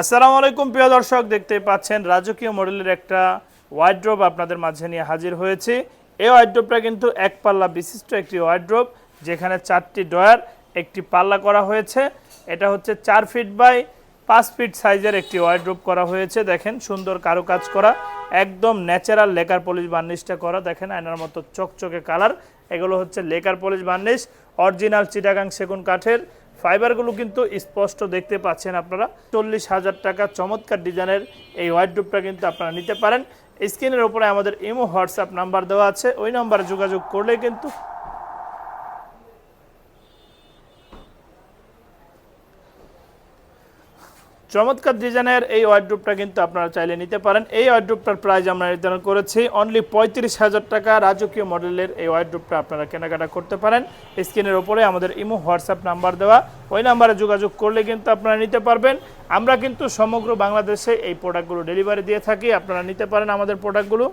আসসালামু আলাইকুম, প্রিয় দর্শক দেখতে পাচ্ছেন রাজকীয় মডেলের একটা ওয়াইড্রোপ আপনাদের মাঝে নিয়ে হাজির হয়েছি। এই ওয়াইড্রোপটা কিন্তু এক পাল্লা বিশিষ্ট একটি ওয়াইড্রোপ যেখানে চারটি ডয়ার একটি পাল্লা করা হয়েছে। এটা হচ্ছে চার ফিট বাই পাঁচ ফিট সাইজের একটি ওয়াইড্রোপ করা হয়েছে। দেখেন, সুন্দর কারুকাজ করা, একদম ন্যাচারাল লেকার পলিশ বার্নিশটা করা। দেখেন, আয়নার মতো চকচকে কালার এগুলো হচ্ছে lacquer polish varnish original Chittagong সেগুন কাঠের। ফাইবারগুলো কিন্তু স্পষ্ট দেখতে পাচ্ছেন আপনারা। চল্লিশ হাজার টাকা চমৎকার ডিজাইনের এই ওয়াইড্রোপটা কিন্তু আপনারা নিতে পারেন। স্ক্রিনের উপরে আমাদের ইমো হোয়াটসঅ্যাপ নাম্বার দেওয়া আছে। ওই নাম্বারে যোগাযোগ করলে কিন্তু চমৎকার ডিজাইনের এই ওয়ার্ড্রুপটা কিন্তু আপনারা চাইলে নিতে পারেন। এই ওয়ার্ড্রুপটার প্রাইস আমরা নির্ধারণ করেছি। অনলি পঁয়ত্রিশ হাজার টাকা রাজকীয় মডেলের এই ওয়ার্ড্রুপটা আপনারা কেনাকাটা করতে পারেন। স্ক্রিনের ওপরে আমাদের ইমো, হোয়াটসঅ্যাপ নাম্বার দেওয়া। ওই নাম্বারে যোগাযোগ করলে কিন্তু আপনারা নিতে পারবেন। আমরা কিন্তু সমগ্র বাংলাদেশে এই প্রোডাক্টগুলো ডেলিভারি দিয়ে থাকি। আপনারা নিতে পারেন আমাদের প্রোডাক্টগুলো